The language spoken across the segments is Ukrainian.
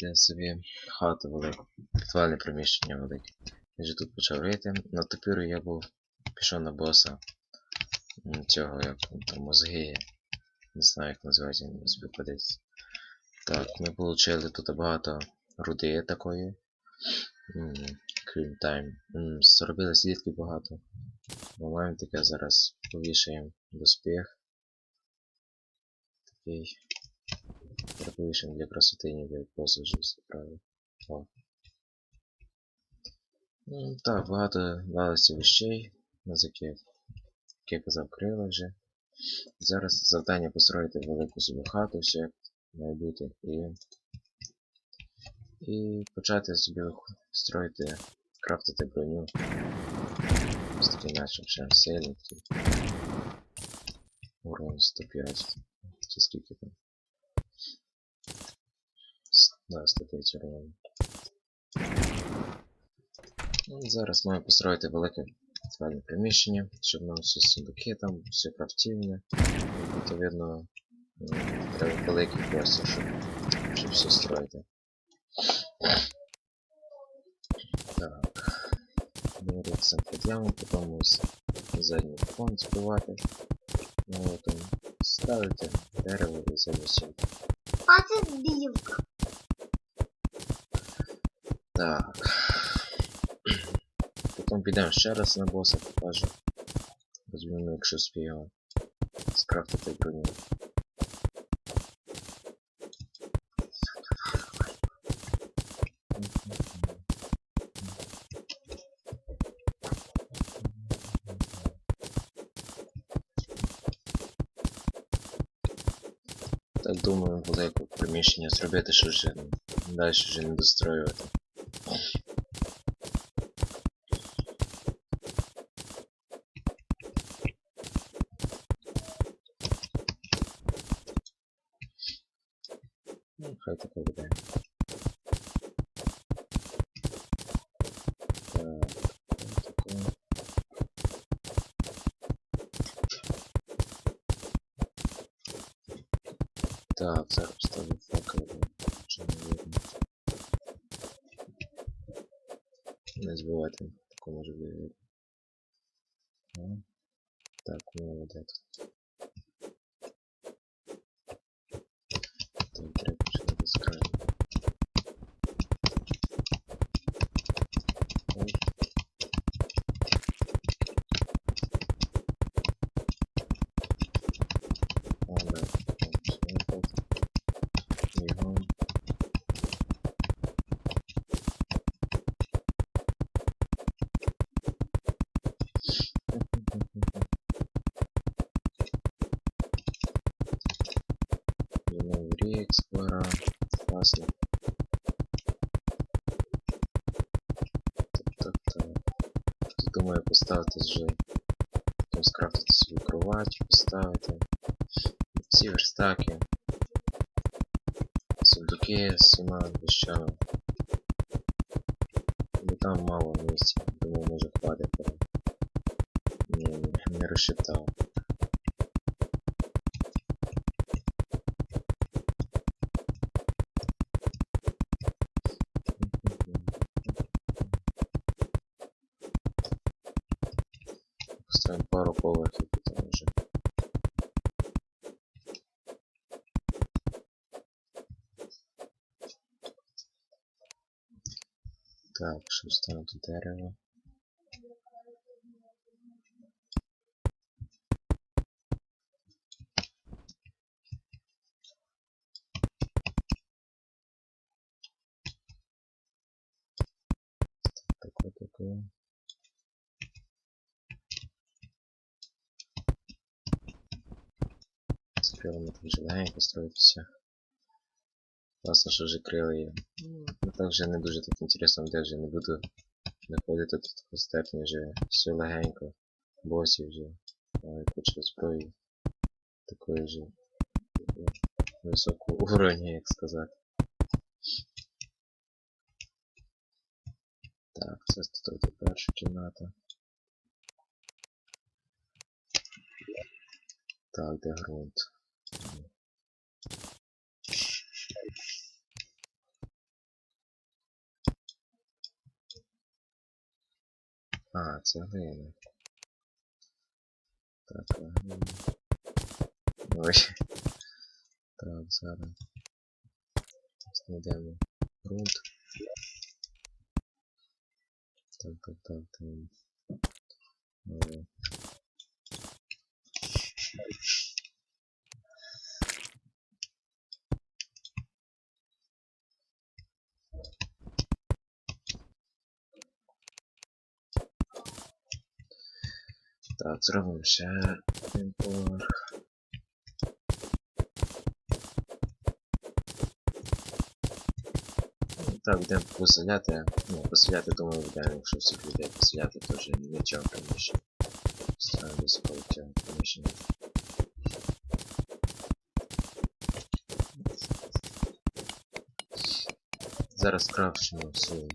строїти собі хату велику, підвальне приміщення велике. Я вже тут почав рити. На тепер я був пішов на боса цього, як там мозги. Не знаю, як називається, він подивиться. Так, ми отримали тут багато руди такої. Крім тайм. Зробили слідки багато. Ми маємо таке зараз повішаємо доспіх. Такий. Повішаємо для красоти, ніби як посуд вже справи. О. Так, багато далося вещей, на які, як я казав, крила вже. Зараз завдання построїти велику собі хату, все як має бути, і, і почати собі строїти, крафтити броню. Ось такий наче ще сильний. Урон 105. Чи скільки там? Да, 105 урон. Ну, Зараз маю построїти велике підвальне приміщення, щоб нам всі сундуки там, все крафтівне. Відповідно, треба великий простір, щоб, щоб все строїти. Так. Беру це під яму, потім задній фон збивати. Ну, там ставити дерево і стінку. А це білка. Так. Потім підемо ще раз на боса, покажу. Розміну, якщо спію скрафтити броню. Так думаю, велике приміщення зробити, що вже далі вже не достроювати. Ну, хай таке буде. Так, таке. Так, зараз ставлю факел, чи не видно. Не збивати, тако може буде видно. Ну, Так, воно так, так. Тут думаю поставити вже. Потім скрафтити собі кровать, поставити. Ці верстаки. Сундуки з всіма вещами. Там мало місця. Думаю, може хватить. Не, не, не Поставим пару вже. Так, ставити дерево. Крилами так вже легенько строїтися. Класно, що вже крила є. Ну так вже не дуже так інтересно, де вже не буду знаходити тут хостерні вже все легенько. Босі вже. Куча зброї. Такої же високого уровня, як сказати. Так, це тут перша кімната. Так, де ґрунт? А, це глина. Так, глина. Ой. Так, зараз. Знайдемо грунт. Так, так, так, так. Е, Так, зробимо ще один поверх. Ну, Так, будемо поселяти. Ну, поселяти, думаю, будемо, якщо всіх людей поселяти, то вже нічого приміщення. Високого цього приміщення. Зараз крафчимо всі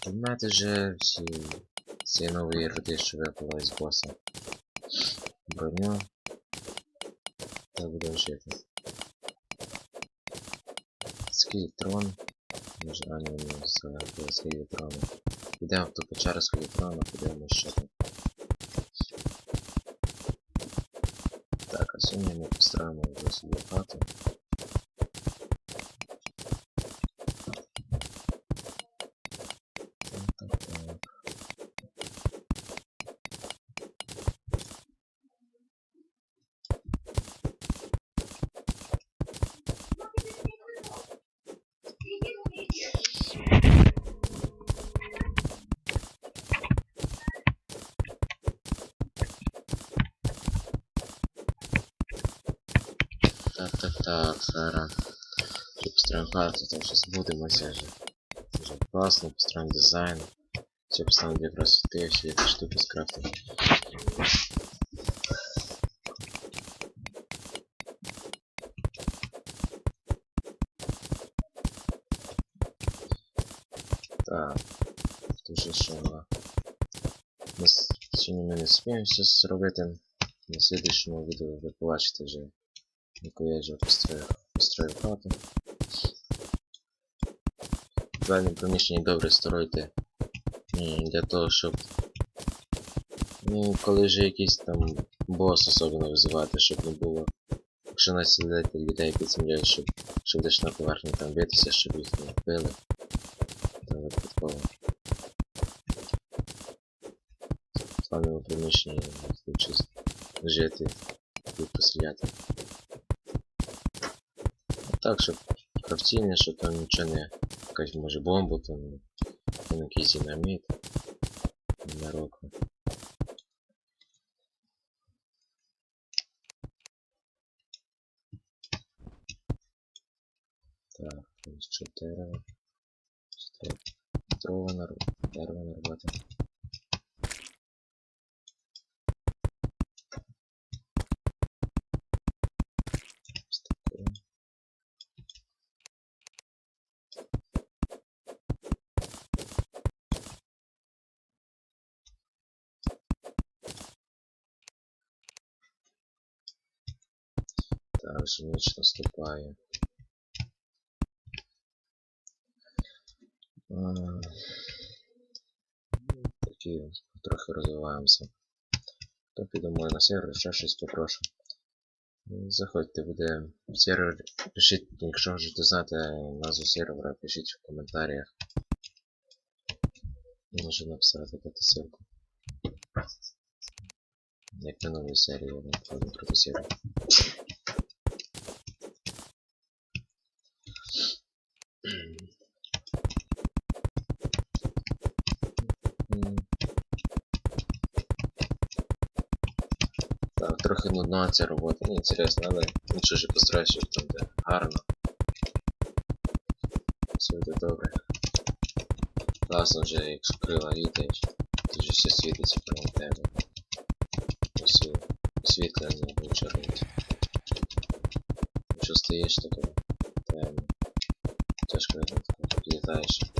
предмети вже, всі ці нові роди, що випали з боса. Броню. Так будемо жити. Скелетрон. Може, а не ні, це скелетрон. Підемо в ту печеру скелетрона, подивимось, що там. Так, а сьогодні ми построим вже свою хату. Так, так, так, зараз. Вже построїмо хату, там щось будемося вже класно, построїмо дизайн. Все поставимо для красоти, всі ці штуки скрафтимо. Так, дуже що ми сьогодні ми не спіємо все зробити. На слідчому відео ви побачите вже, яку я вже построю, построю хату. В приміщенні добре стройте. Для того, щоб. Ну, коли вже якийсь там бос особливо визивати, щоб не було. Якщо населити людей під землею, щоб, щоб десь на поверхні там битися, щоб їх не вбили. Там випадково. В даному приміщенні лучше жити і поселяти. А так, щоб крафтіння, щоб там нічого не якась може бомбу, там, там якийсь динаміт. На року. Так, ось що дерево. Що Ніч наступає. Такі трохи розвиваємося. То підемо на сервер, ще щось попрошу. Заходьте, буде сервер. Пишіть, якщо хочете знати назву сервера, пишіть в коментарях. Можу написати ссылку. Як на новій серії, я не проти сервер. Трохи нудна ця робота, не інтересно, але нічого ж постараюсь, щоб там де гарно. Все буде добре. Класно вже, якщо крила літаєш, вже все світиться прямо в тебе. Ось і освітлення вичернуть. Якщо стоїш таке, темно. Тяжко літаєш.